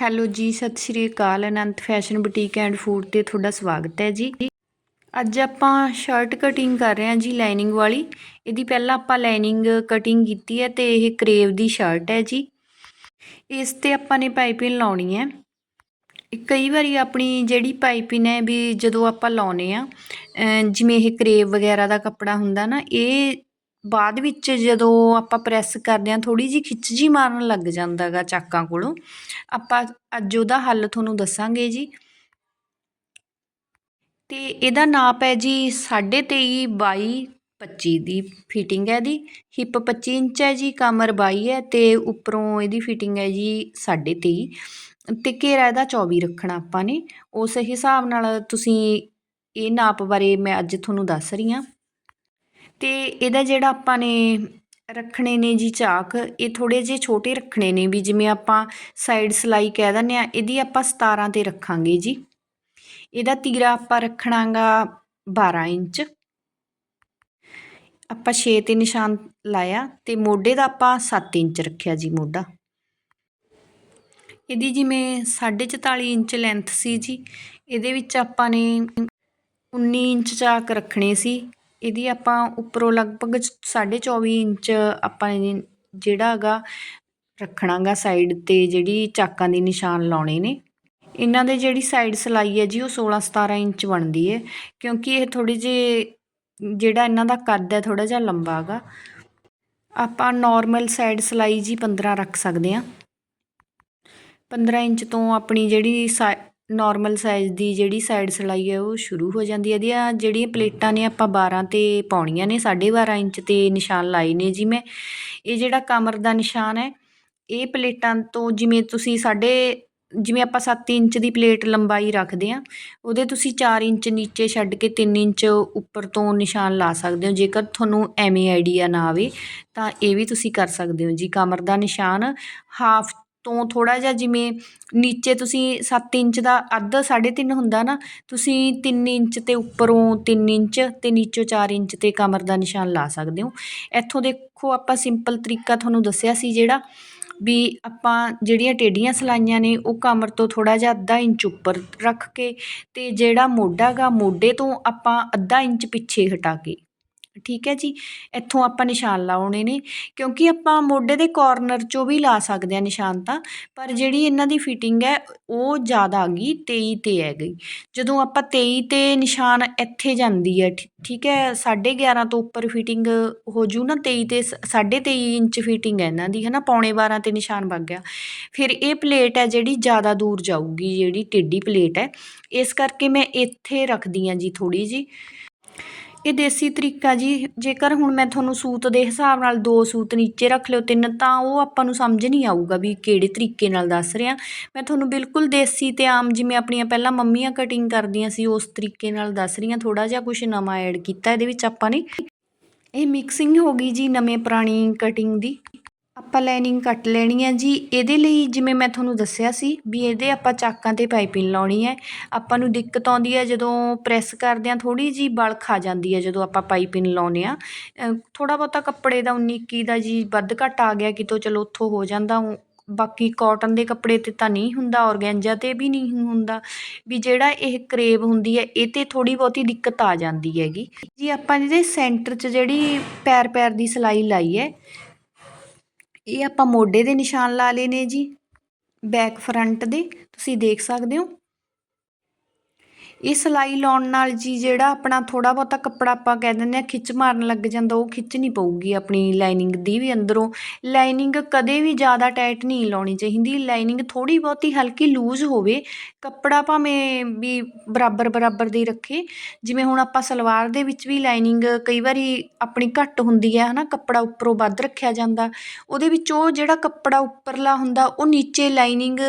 Hello ਜੀ, ਸਤਿ ਸ਼੍ਰੀ ਅਕਾਲ, Anant fashion boutique and food ਤੇ ਤੁਹਾਡਾ ਸਵਾਗਤ ਹੈ ਜੀ। ਅੱਜ ਆਪਾਂ ਸ਼ਰਟ ਕਟਿੰਗ ਕਰ ਰਹੇ ਹਾਂ ਜੀ ਲਾਈਨਿੰਗ ਵਾਲੀ। ਇਹਦੀ ਪਹਿਲਾਂ ਆਪਾਂ ਲਾਈਨਿੰਗ ਕਟਿੰਗ ਕੀਤੀ ਹੈ ਤੇ ਇਹ ਕਰੇਵ ਦੀ ਸ਼ਰਟ ਹੈ ਜੀ। ਇਸ ਤੇ ਆਪਾਂ ਨੇ ਪਾਈਪਿੰਗ ਲਾਉਣੀ ਹੈ। ਕਈ ਵਾਰੀ ਆਪਣੀ ਜਿਹੜੀ ਪਾਈਪਿੰਗ ਹੈ ਵੀ ਜਦੋਂ ਆਪਾਂ ਲਾਉਨੇ ਆ ਜਿਵੇਂ ਇਹ ਕਰੇਵ ਵਗੈਰਾ ਦਾ ਕੱਪੜਾ ਹੁੰਦਾ ਨਾ, ਇਹ ਬਾਅਦ ਵਿੱਚ ਜਦੋਂ ਆਪਾਂ ਪ੍ਰੈਸ ਕਰਦੇ ਹਾਂ, ਥੋੜ੍ਹੀ ਜਿਹੀ ਖਿੱਚ ਜੀ ਮਾਰਨ ਲੱਗ ਜਾਂਦਾ ਗਾ ਚਾਕਾਂ ਕੋਲੋਂ। ਆਪਾਂ ਅੱਜ ਉਹਦਾ ਹੱਲ ਤੁਹਾਨੂੰ ਦੱਸਾਂਗੇ ਜੀ। ਅਤੇ ਇਹਦਾ ਨਾਪ ਹੈ ਜੀ 23 ਬਾਈ 25 ਦੀ ਫਿਟਿੰਗ ਹੈ ਦੀ ਹਿੱਪ 25 ਇੰਚ ਹੈ ਜੀ, ਕਮਰ 22 ਹੈ ਤੇ ਉੱਪਰੋਂ ਇਹਦੀ ਫਿਟਿੰਗ ਹੈ ਜੀ 23 ਤੇ ਘੇਰਾ ਇਹਦਾ 24 ਰੱਖਣਾ ਆਪਾਂ ਨੇ। ਉਸ ਹਿਸਾਬ ਨਾਲ ਤੁਸੀਂ ਇਹ ਨਾਪ ਬਾਰੇ ਮੈਂ ਅੱਜ ਤੁਹਾਨੂੰ ਦੱਸ ਰਹੀ ਹਾਂ। ਅਤੇ ਇਹਦਾ ਜਿਹੜਾ ਆਪਾਂ ਨੇ ਰੱਖਣੇ ਨੇ ਜੀ ਚਾਕ, ਇਹ ਥੋੜ੍ਹੇ ਜਿਹੇ ਛੋਟੇ ਰੱਖਣੇ ਨੇ ਵੀ ਜਿਵੇਂ ਆਪਾਂ ਸਾਈਡ ਸਲਾਈ ਕਹਿ ਦਿੰਦੇ ਆ ਇਹਦੀ ਆਪਾਂ 17 ਤੇ ਰੱਖਾਂਗੇ ਜੀ। ਇਹਦਾ ਤੀਰਾ ਆਪਾਂ ਰੱਖਣਾਗਾ 12 ਇੰਚ। ਆਪਾਂ 6 ਤੇ ਨਿਸ਼ਾਨ ਲਾਇਆ ਤੇ ਮੋਢੇ ਦਾ ਆਪਾਂ 7 ਇੰਚ ਰੱਖਿਆ ਜੀ ਮੋਢਾ। ਇਹਦੀ ਜਿਵੇਂ 44 ਇੰਚ ਲੈਂਥ ਸੀ ਜੀ, ਇਹਦੇ ਵਿੱਚ ਆਪਾਂ ਨੇ 19 ਇੰਚ ਚਾਕ ਰੱਖਣੇ ਸੀ। ਇਹਦੀ ਆਪਾਂ ਉੱਪਰੋਂ ਲਗਭਗ 24 ਇੰਚ ਆਪਾਂ ਜਿਹੜਾ ਹੈਗਾ ਰੱਖਣਾਗਾ ਸਾਈਡ ਤੇ ਜਿਹੜੀ ਚਾਕਾਂ ਦੇ ਨਿਸ਼ਾਨ ਲਾਉਣੇ ਨੇ। ਇਹਨਾਂ ਦੇ ਜਿਹੜੀ ਸਾਈਡ ਸਲਾਈ ਹੈ ਜੀ, ਉਹ 16 17 ਇੰਚ ਬਣਦੀ ਹੈ ਕਿਉਂਕਿ ਇਹ ਥੋੜੀ ਜਿਹੀ ਜਿਹੜਾ ਇਹਨਾਂ ਦਾ ਕੱਦ ਹੈ ਥੋੜਾ ਜਿਹਾ ਲੰਬਾ ਹੈਗਾ। ਆਪਾਂ ਨਾਰਮਲ ਸਾਈਡ ਸਲਾਈ ਜੀ 15 ਰੱਖ ਸਕਦੇ ਆ 15 ਇੰਚ ਤੋਂ ਆਪਣੀ ਜਿਹੜੀ ਨਾਰਮਲ ਸਾਈਜ਼ ਦੀ ਜਿਹੜੀ ਸਾਈਡ ਸਲਾਈ ਹੈ, ਉਹ ਸ਼ੁਰੂ ਹੋ ਜਾਂਦੀ ਹੈ ਇਹਦੀਆਂ ਜਿਹੜੀਆਂ ਪਲੇਟਾਂ ਨੇ, ਆਪਾਂ 12 ਤੇ ਪਾਉਣੀਆਂ ਨੇ 12.5 ਇੰਚ ਤੇ ਨਿਸ਼ਾਨ ਲਾਏ ਨੇ ਜੀ ਮੈਂ। ਇਹ ਜਿਹੜਾ ਕਮਰ ਦਾ ਨਿਸ਼ਾਨ ਹੈ, ਇਹ ਪਲੇਟਾਂ ਤੋਂ ਜਿਵੇਂ ਤੁਸੀਂ ਸਾਡੇ ਜਿਵੇਂ ਆਪਾਂ 7 ਇੰਚ ਦੀ ਪਲੇਟ ਲੰਬਾਈ ਰੱਖਦੇ ਆ ਉਹਦੇ ਤੁਸੀਂ 4 ਇੰਚ ਨੀਚੇ ਛੱਡ ਕੇ 3 ਇੰਚ ਉੱਪਰ ਤੋਂ ਨਿਸ਼ਾਨ ਲਾ ਸਕਦੇ ਹੋ। ਜੇਕਰ ਤੁਹਾਨੂੰ ਐਵੇਂ ਆਈਡੀਆ ਨਾ ਆਵੇ, ਤਾਂ ਇਹ ਵੀ ਤੁਸੀਂ ਕਰ ਸਕਦੇ ਹੋ ਜੀ। ਕਮਰ ਦਾ ਨਿਸ਼ਾਨ ਹਾਫ ਤੋਂ ਥੋੜ੍ਹਾ ਜਿਹਾ ਜਿਵੇਂ ਨੀਚੇ ਤੁਸੀਂ ਸੱਤ ਇੰਚ ਦਾ ਅੱਧ 3.5 ਹੁੰਦਾ ਨਾ, ਤੁਸੀਂ ਤਿੰਨ ਇੰਚ ਤੇ ਉੱਪਰੋਂ ਤਿੰਨ ਇੰਚ ਅਤੇ ਨੀਚੋਂ ਚਾਰ ਇੰਚ ਤੇ ਕਮਰ ਦਾ ਨਿਸ਼ਾਨ ਲਾ ਸਕਦੇ ਹੋ। ਇੱਥੋਂ ਦੇਖੋ ਆਪਾਂ ਸਿੰਪਲ ਤਰੀਕਾ ਤੁਹਾਨੂੰ ਦੱਸਿਆ ਸੀ ਜਿਹੜਾ ਵੀ ਆਪਾਂ ਜਿਹੜੀਆਂ ਟੇਢੀਆਂ ਸਿਲਾਈਆਂ ਨੇ ਉਹ ਕਮਰ ਤੋਂ ਥੋੜ੍ਹਾ ਜਿਹਾ ਅੱਧਾ ਇੰਚ ਉੱਪਰ ਰੱਖ ਕੇ ਅਤੇ ਜਿਹੜਾ ਮੋਢਾ ਗਾ ਮੋਢੇ ਤੋਂ ਆਪਾਂ ਅੱਧਾ ਇੰਚ ਪਿੱਛੇ ਹਟਾ ਕੇ ਠੀਕ ਹੈ ਜੀ? ਇੱਥੋਂ ਆਪਾਂ ਨਿਸ਼ਾਨ ਲਾਉਣੇ ਨੇ, ਕਿਉਂਕਿ ਆਪਾਂ ਮੋਢੇ ਦੇ ਕਾਰਨਰ 'ਚੋਂ ਵੀ ਲਾ ਸਕਦੇ ਆ ਨਿਸ਼ਾਨ ਤਾਂ, ਪਰ ਜਿਹੜੀ ਇਹਨਾਂ ਦੀ ਫਿਟਿੰਗ ਹੈ, ਉਹ ਜ਼ਿਆਦਾ ਆ ਗਈ 23 ਤੇ ਹੈ ਗਈ। ਜਦੋਂ ਆਪਾਂ 23 ਤੇ ਨਿਸ਼ਾਨ ਇੱਥੇ ਜਾਂਦੀ ਹੈ ਠੀਕ ਹੈ 11.5 ਤੋਂ ਉੱਪਰ ਫਿਟਿੰਗ ਹੋ ਜੂ ਨਾ 23 ਤੇ 23.5 ਇੰਚ ਫਿਟਿੰਗ ਹੈ ਇਹਨਾਂ ਦੀ ਹੈ ਨਾ ਪੌਣੇ 12 ਤੇ ਨਿਸ਼ਾਨ ਵਗ ਗਿਆ। ਫਿਰ ਇਹ ਪਲੇਟ ਹੈ ਜਿਹੜੀ ਜ਼ਿਆਦਾ ਦੂਰ ਜਾਊਗੀ, ਜਿਹੜੀ ਟੇਢੀ ਪਲੇਟ ਹੈ। ਇਸ ਕਰਕੇ ਮੈਂ ਇੱਥੇ ਰੱਖਦੀ ਆ ਜੀ ਥੋੜੀ ਜੀ ਇਹ ਦੇਸੀ ਤਰੀਕਾ ਜੀ, ਜੇਕਰ ਹੁਣ ਮੈਂ ਤੁਹਾਨੂੰ ਸੂਤ ਦੇ ਹਿਸਾਬ ਨਾਲ ਦੋ ਸੂਤ ਨੀਚੇ ਰੱਖ ਲਿਓ ਤਿੰਨ, ਤਾਂ ਉਹ ਆਪਾਂ ਨੂੰ ਸਮਝ ਨਹੀਂ ਆਊਗਾ ਵੀ ਕਿਹੜੇ ਤਰੀਕੇ ਨਾਲ ਦੱਸ ਰਿਹਾ। ਮੈਂ ਤੁਹਾਨੂੰ ਬਿਲਕੁਲ ਦੇਸੀ ਤੇ ਆਮ ਜਿਵੇਂ ਆਪਣੀਆਂ ਪਹਿਲਾਂ ਮੰਮੀਆਂ ਕਟਿੰਗ ਕਰਦੀਆਂ ਸੀ, ਉਸ ਤਰੀਕੇ ਨਾਲ ਦੱਸ ਰਹੀਆਂ ਥੋੜਾ ਜਿਹਾ ਕੁਝ ਨਵਾਂ ਐਡ ਕੀਤਾ, ਇਹਦੇ ਵਿੱਚ ਆਪਾਂ ਨੇ ਇਹ ਮਿਕਸਿੰਗ ਹੋ ਗਈ ਜੀ ਨਵੇਂ ਪੁਰਾਣੀ ਕਟਿੰਗ ਦੀ। ਆਪਾਂ ਲਾਈਨਿੰਗ ਕੱਟ ਲੈਣੀ ਹੈ ਜੀ। ਇਹਦੇ ਲਈ ਜਿਵੇਂ ਮੈਂ ਤੁਹਾਨੂੰ ਦੱਸਿਆ ਸੀ ਵੀ ਇਹਦੇ ਆਪਾਂ ਚਾਕਾਂ ਤੇ ਪਾਈਪਿੰਗ ਲਾਉਣੀ ਹੈ। ਆਪਾਂ ਨੂੰ ਦਿੱਕਤ ਆਉਂਦੀ ਹੈ ਜਦੋਂ ਪ੍ਰੈਸ ਕਰਦੇ ਆ ਥੋੜੀ ਜੀ ਬਲਖ ਆ ਜਾਂਦੀ ਹੈ ਜਦੋਂ ਆਪਾਂ ਪਾਈਪਿੰਗ ਲਾਉਨੇ ਆ ਥੋੜਾ ਬਹੁਤਾ ਕੱਪੜੇ ਦਾ 19 21 ਦਾ ਜੀ ਵੱਧ ਘੱਟ ਆ ਗਿਆ ਕਿਤੋਂ ਚਲੋ ਉੱਥੋਂ ਹੋ ਜਾਂਦਾ। ਬਾਕੀ ਕਾਟਨ ਦੇ ਕੱਪੜੇ ਤੇ ਤਾਂ ਨਹੀਂ ਹੁੰਦਾ, ਔਰਗੈਂਜਾ ਤੇ ਵੀ ਨਹੀਂ ਹੁੰਦਾ। ਵੀ ਜਿਹੜਾ ਇਹ ਕਰੇਬ ਹੁੰਦੀ ਹੈ, ਇਹ ਤੇ ਥੋੜੀ ਬਹੁਤੀ ਦਿੱਕਤ ਆ ਜਾਂਦੀ ਹੈਗੀ। ਜੀ ਆਪਾਂ ਇਹਦੇ ਸੈਂਟਰ 'ਚ ਜਿਹੜੀ ਪੈਰ ਪੈਰ ਦੀ ਸਿਲਾਈ ਲਾਈ ਹੈ ਇਹ ਆਪਾਂ ਮੋਢੇ ਦੇ ਨਿਸ਼ਾਨ ਲਾ ਲਏ ਨੇ ਜੀ ਬੈਕ ਫਰੰਟ ਦੇ, ਤੁਸੀਂ ਦੇਖ ਸਕਦੇ ਹੋ। ਇਹ ਸਲਾਈ ਲਾਉਣ ਨਾਲ ਜੀ ਜਿਹੜਾ ਆਪਣਾ ਥੋੜਾ ਬਹੁਤਾ ਕੱਪੜਾ ਆਪਾਂ ਕਹਿ ਦਿੰਦੇ ਆ ਖਿੱਚ ਮਾਰਨ ਲੱਗ ਜਾਂਦਾ, ਉਹ ਖਿੱਚ ਨਹੀਂ ਪਊਗੀ ਆਪਣੀ ਲਾਈਨਿੰਗ ਦੀ ਵੀ ਅੰਦਰੋਂ। ਲਾਈਨਿੰਗ ਕਦੇ ਵੀ ਜ਼ਿਆਦਾ ਟਾਈਟ ਨਹੀਂ ਲਾਉਣੀ ਚਾਹੀਦੀ, ਲਾਈਨਿੰਗ ਥੋੜੀ ਬਹੁਤੀ ਹਲਕੀ ਲੂਜ਼ ਹੋਵੇ, ਕੱਪੜਾ ਭਾਵੇਂ ਵੀ ਬਰਾਬਰ ਬਰਾਬਰ ਦੀ ਰੱਖੇ। ਜਿਵੇਂ ਹੁਣ ਆਪਾਂ ਸਲਵਾਰ ਦੇ ਵਿੱਚ ਵੀ ਲਾਈਨਿੰਗ ਕਈ ਵਾਰੀ ਆਪਣੀ ਘੱਟ ਹੁੰਦੀ ਹੈ, ਹਨਾ, ਕੱਪੜਾ ਉੱਪਰੋਂ ਵੱਧ ਰੱਖਿਆ ਜਾਂਦਾ। ਉਹਦੇ ਵਿੱਚ ਉਹ ਜਿਹੜਾ ਕੱਪੜਾ ਉੱਪਰਲਾ ਹੁੰਦਾ, ਉਹ ਨੀਚੇ ਲਾਈਨਿੰਗ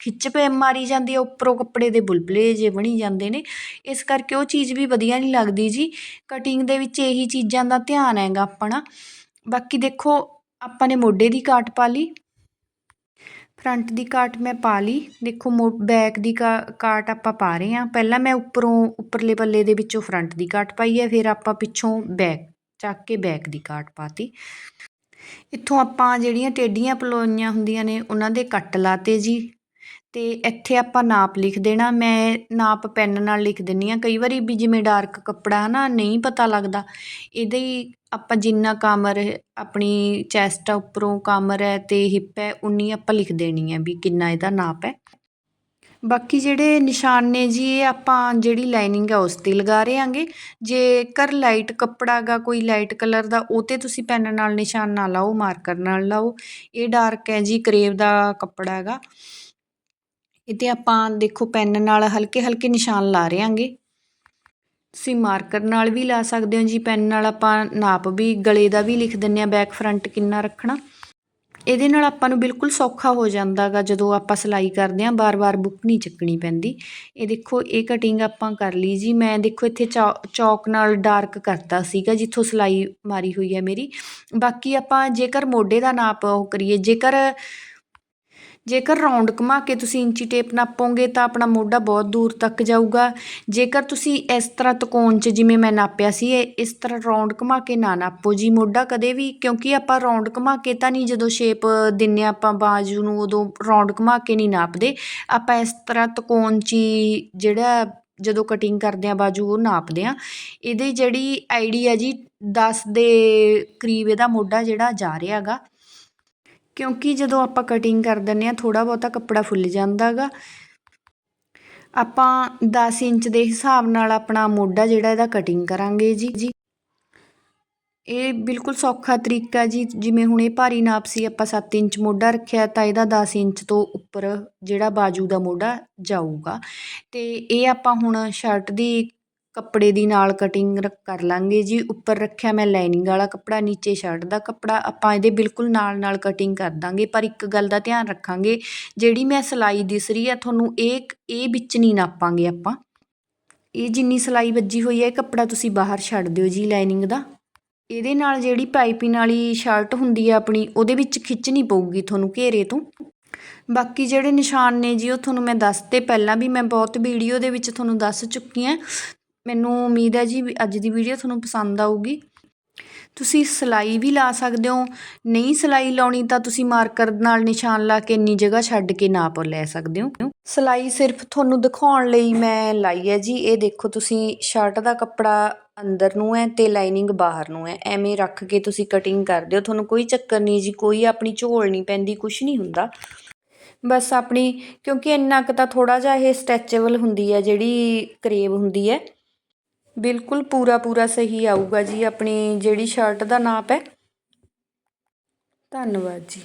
ਖਿੱਚ ਪੈ ਮਾਰੀ ਜਾਂਦੀ ਹੈ ਉੱਪਰੋਂ ਕੱਪੜੇ ਦੇ ਬੁਲਬਲੇ ਜੇ ਬਣੀ ਜਾਂਦੇ ਨੇ। ਇਸ ਕਰਕੇ ਉਹ ਚੀਜ਼ ਵੀ ਵਧੀਆ ਨਹੀਂ ਲੱਗਦੀ ਜੀ। ਕਟਿੰਗ ਦੇ ਵਿੱਚ ਇਹੀ ਚੀਜ਼ਾਂ ਦਾ ਧਿਆਨ ਹੈਗਾ ਆਪਣਾ। ਬਾਕੀ ਦੇਖੋ, ਆਪਾਂ ਨੇ ਮੋਢੇ ਦੀ ਕਾਟ ਪਾ ਲਈ। ਫਰੰਟ ਦੀ ਕਾਟ ਮੈਂ ਪਾ ਲਈ। ਦੇਖੋ, ਮੋ ਬੈਕ ਦੀ ਕਾਟ ਆਪਾਂ ਪਾ ਰਹੇ ਹਾਂ। ਪਹਿਲਾਂ ਮੈਂ ਉੱਪਰੋਂ, ਉੱਪਰਲੇ ਪੱਲੇ ਦੇ ਵਿੱਚੋਂ ਫਰੰਟ ਦੀ ਕਾਟ ਪਾਈ ਹੈ। ਫਿਰ ਆਪਾਂ ਪਿੱਛੋਂ ਬੈਕ ਚੱਕ ਕੇ ਬੈਕ ਦੀ ਕਾਟ ਪਾਤੀ। ਇੱਥੋਂ ਆਪਾਂ ਜਿਹੜੀਆਂ ਟੇਡੀਆਂ ਪਲੋਈਆਂ ਹੁੰਦੀਆਂ ਨੇ, ਉਹਨਾਂ ਦੇ ਕੱਟ ਲਾਤੇ ਜੀ। ਅਤੇ ਇੱਥੇ ਆਪਾਂ ਨਾਪ ਲਿਖ ਦੇਣਾ। ਮੈਂ ਨਾਪ ਪੈੱਨ ਨਾਲ ਲਿਖ ਦਿੰਦੀ ਹਾਂ ਕਈ ਵਾਰੀ ਵੀ ਜਿਵੇਂ ਡਾਰਕ ਕੱਪੜਾ ਹੈ ਨਾ ਨਹੀਂ ਪਤਾ ਲੱਗਦਾ। ਇਹਦੇ ਹੀ ਆਪਾਂ ਜਿੰਨਾ ਕਮਰ ਆਪਣੀ ਚੈਸਟ ਆ, ਉੱਪਰੋਂ ਕਮਰ ਹੈ ਅਤੇ ਹਿੱਪ ਹੈ, ਉਨੀ ਆਪਾਂ ਲਿਖ ਦੇਣੀ ਹੈ ਵੀ ਕਿੰਨਾ ਇਹਦਾ ਨਾਪ ਹੈ। ਬਾਕੀ ਜਿਹੜੇ ਨਿਸ਼ਾਨ ਨੇ ਜੀ, ਇਹ ਆਪਾਂ ਜਿਹੜੀ ਲਾਈਨਿੰਗ ਹੈ ਉਸ ਤੇ ਲਗਾ ਰਹੇ ਆਂਗੇ ਜੇਕਰ ਲਾਈਟ ਕੱਪੜਾ ਗਾ, ਕੋਈ ਲਾਈਟ ਕਲਰ ਦਾ ਉਹ ਤੇ ਤੁਸੀਂ ਪੈਨ ਨਾਲ ਨਿਸ਼ਾਨ ਨਾ ਲਾਓ, ਮਾਰਕਰ ਨਾਲ ਲਾਓ। ਇਹ ਡਾਰਕ ਹੈ ਜੀ, ਕਰੇਵ ਦਾ ਕੱਪੜਾ ਹੈਗਾ ਇਹ ਤੇ ਆਪਾਂ ਦੇਖੋ ਪੈਨ ਨਾਲ ਹਲਕੇ ਹਲਕੇ ਨਿਸ਼ਾਨ ਲਾ ਰਹੇ ਆਂਗੇ ਤੁਸੀਂ ਮਾਰਕਰ ਨਾਲ ਵੀ ਲਾ ਸਕਦੇ ਹੋ ਜੀ, ਪੈਨ ਨਾਲ ਆਪਾਂ ਨਾਪ ਵੀ, ਗਲੇ ਦਾ ਵੀ ਲਿਖ ਦਿੰਨੇ ਆ, ਬੈਕ ਫਰੰਟ ਕਿੰਨਾ ਰੱਖਣਾ। ਇਹਦੇ ਨਾਲ ਆਪਾਂ ਨੂੰ ਬਿਲਕੁਲ ਸੌਖਾ ਹੋ ਜਾਂਦਾਗਾ ਜਦੋਂ ਆਪਾਂ ਸਿਲਾਈ ਕਰਦੇ ਆਂ ਬਾਰ-ਬਾਰ ਬੁੱਕ ਨਹੀਂ ਚੱਕਣੀ ਪੈਂਦੀ। ਇਹ ਦੇਖੋ, ਇਹ ਕਟਿੰਗ ਆਪਾਂ ਕਰ ਲਈ ਜੀ। ਮੈਂ ਦੇਖੋ ਇੱਥੇ ਚੌਕ ਨਾਲ ਡਾਰਕ ਕਰਤਾ ਸੀਗਾ, ਜਿੱਥੋਂ ਸਿਲਾਈ ਮਾਰੀ ਹੋਈ ਹੈ ਮੇਰੀ। ਬਾਕੀ ਆਪਾਂ ਜੇਕਰ ਮੋਢੇ ਦਾ ਨਾਪ ਉਹ ਕਰੀਏ, ਜੇਕਰ ਜੇਕਰ ਰਾਉਂਡ ਘੁਮਾ ਕੇ ਤੁਸੀਂ ਇੰਚੀ ਟੇਪ ਨਾਪੋਗੇ ਤਾਂ ਆਪਣਾ ਮੋਢਾ ਬਹੁਤ ਦੂਰ ਤੱਕ ਜਾਊਗਾ। ਜੇਕਰ ਤੁਸੀਂ ਇਸ ਤਰ੍ਹਾਂ ਤਕੋਣ 'ਚ ਜਿਵੇਂ ਮੈਂ ਨਾਪਿਆ ਸੀ, ਇਹ ਇਸ ਤਰ੍ਹਾਂ ਰਾਉਂਡ ਘੁਮਾ ਕੇ ਨਾ ਨਾਪੋ ਜੀ ਮੋਢਾ ਕਦੇ ਵੀ, ਕਿਉਂਕਿ ਆਪਾਂ ਰਾਉਂਡ ਘੁਮਾ ਕੇ ਤਾਂ ਨਹੀਂ ਜਦੋਂ ਸ਼ੇਪ ਦਿੰਨੇ ਆਪਾਂ ਬਾਜੂ ਨੂੰ, ਉਦੋਂ ਰਾਉਂਡ ਘੁਮਾ ਕੇ ਨਹੀਂ ਨਾਪਦੇ। ਆਪਾਂ ਇਸ ਤਰ੍ਹਾਂ ਤਕੋਣ 'ਚ ਹੀ ਜਿਹੜਾ ਜਦੋਂ ਕਟਿੰਗ ਕਰਦੇ ਆ ਬਾਜੂ, ਉਹ ਨਾਪਦੇ ਆ। ਇਹਦੀ ਜਿਹੜੀ ਆਈਡੀ ਹੈ ਜੀ 10 ਦੇ ਕਰੀਬ ਇਹਦਾ ਮੋਢਾ ਜਿਹੜਾ ਜਾ ਰਿਹਾ ਹੈਗਾ। ਕਿਉਂਕਿ ਜਦੋਂ ਆਪਾਂ ਕਟਿੰਗ ਕਰ ਦਿੰਦੇ ਆ ਥੋੜਾ ਬਹੁਤਾ ਕੱਪੜਾ ਫੁੱਲ ਜਾਂਦਾ ਗਾ। ਆਪਾਂ 10 ਇੰਚ ਦੇ ਹਿਸਾਬ ਨਾਲ ਆਪਣਾ ਮੋਢਾ ਜਿਹੜਾ ਇਹਦਾ ਕਟਿੰਗ ਕਰਾਂਗੇ ਜੀ। ਜੀ ਇਹ ਬਿਲਕੁਲ ਸੌਖਾ ਤਰੀਕਾ ਜੀ, ਜਿਵੇਂ ਹੁਣ ਇਹ ਭਾਰੀ ਨਾਪ ਸੀ, ਆਪਾਂ 7 ਇੰਚ ਮੋਢਾ ਰੱਖਿਆ, ਤਾਂ ਇਹਦਾ 10 ਇੰਚ ਤੋਂ ਉੱਪਰ ਜਿਹੜਾ ਬਾਜੂ ਦਾ ਮੋਢਾ ਜਾਊਗਾ। ਤੇ ਇਹ ਆਪਾਂ ਹੁਣ ਸ਼ਰਟ ਦੀ ਕੱਪੜੇ ਦੀ ਨਾਲ ਕਟਿੰਗ ਰ ਕਰ ਲਾਂਗੇ ਜੀ। ਉੱਪਰ ਰੱਖਿਆ ਮੈਂ ਲਾਈਨਿੰਗ ਵਾਲਾ ਕੱਪੜਾ, ਨੀਚੇ ਸ਼ਰਟ ਦਾ ਕੱਪੜਾ। ਆਪਾਂ ਇਹਦੇ ਬਿਲਕੁਲ ਨਾਲ ਨਾਲ ਕਟਿੰਗ ਕਰ ਦਾਂਗੇ। ਪਰ ਇੱਕ ਗੱਲ ਦਾ ਧਿਆਨ ਰੱਖਾਂਗੇ, ਜਿਹੜੀ ਮੈਂ ਸਿਲਾਈ ਦਿਸ ਰਹੀ ਹੈ ਤੁਹਾਨੂੰ ਇਹ ਇਹ ਵਿੱਚ ਨਹੀਂ ਨਾਪਾਂਗੇ ਆਪਾਂ। ਇਹ ਜਿੰਨੀ ਸਿਲਾਈ ਵੱਜੀ ਹੋਈ ਹੈ ਇਹ ਕੱਪੜਾ ਤੁਸੀਂ ਬਾਹਰ ਛੱਡ ਦਿਓ ਜੀ ਲਾਈਨਿੰਗ ਦਾ। ਇਹਦੇ ਨਾਲ ਜਿਹੜੀ ਪਾਈਪਿੰਗ ਵਾਲੀ ਸ਼ਰਟ ਹੁੰਦੀ ਹੈ ਆਪਣੀ, ਉਹਦੇ ਵਿੱਚ ਖਿੱਚਣੀ ਪਊਗੀ ਤੁਹਾਨੂੰ ਘੇਰੇ ਤੋਂ। ਬਾਕੀ ਜਿਹੜੇ ਨਿਸ਼ਾਨ ਨੇ ਜੀ, ਉਹ ਤੁਹਾਨੂੰ ਮੈਂ ਦੱਸਤੇ, ਪਹਿਲਾਂ ਵੀ ਮੈਂ ਬਹੁਤ ਵੀਡੀਓ ਦੇ ਵਿੱਚ ਤੁਹਾਨੂੰ ਦੱਸ ਚੁੱਕੀ ਹਾਂ ਮੈਨੂੰ ਉਮੀਦ ਹੈ ਜੀ ਅੱਜ ਦੀ ਵੀਡੀਓ ਤੁਹਾਨੂੰ ਪਸੰਦ ਆਊਗੀ। ਤੁਸੀਂ ਸਿਲਾਈ ਵੀ ਲਾ ਸਕਦੇ ਹੋ, ਨਹੀਂ ਸਿਲਾਈ ਲਾਉਣੀ ਤਾਂ ਤੁਸੀਂ ਮਾਰਕਰ ਨਾਲ ਨਿਸ਼ਾਨ ਲਾ ਕੇ ਇੰਨੀ ਜਗ੍ਹਾ ਛੱਡ ਕੇ ਨਾਪ ਲੈ ਸਕਦੇ ਹੋ। ਸਿਲਾਈ ਸਿਰਫ ਤੁਹਾਨੂੰ ਦਿਖਾਉਣ ਲਈ ਮੈਂ ਲਾਈ ਹੈ ਜੀ। ਇਹ ਦੇਖੋ ਤੁਸੀਂ ਸ਼ਰਟ ਦਾ ਕੱਪੜਾ ਅੰਦਰ ਨੂੰ ਹੈ ਤੇ ਲਾਈਨਿੰਗ ਬਾਹਰ ਨੂੰ ਹੈ। ਐਵੇਂ ਰੱਖ ਕੇ ਤੁਸੀਂ ਕਟਿੰਗ ਕਰਦੇ ਹੋ। ਤੁਹਾਨੂੰ ਕੋਈ ਚੱਕਰ ਨਹੀਂ ਜੀ, ਕੋਈ ਆਪਣੀ ਝੋਲ ਨਹੀਂ ਪੈਂਦੀ ਕੁਝ ਨਹੀਂ ਹੁੰਦਾ। ਬਸ ਆਪਣੀ, ਕਿਉਂਕਿ ਇੰਨਾ ਕੁ ਤਾਂ ਥੋੜਾ ਜਿਹਾ ਇਹ ਸਟੈਚੇਬਲ ਹੁੰਦੀ ਹੈ, ਜਿਹੜੀ ਕਰੇਵ ਹੁੰਦੀ ਹੈ। ਬਿਲਕੁਲ ਪੂਰਾ ਪੂਰਾ ਸਹੀ ਆਊਗਾ ਜੀ ਆਪਣੀ ਜਿਹੜੀ ਸ਼ਰਟ ਦਾ ਨਾਪ ਹੈ। ਧੰਨਵਾਦ ਜੀ।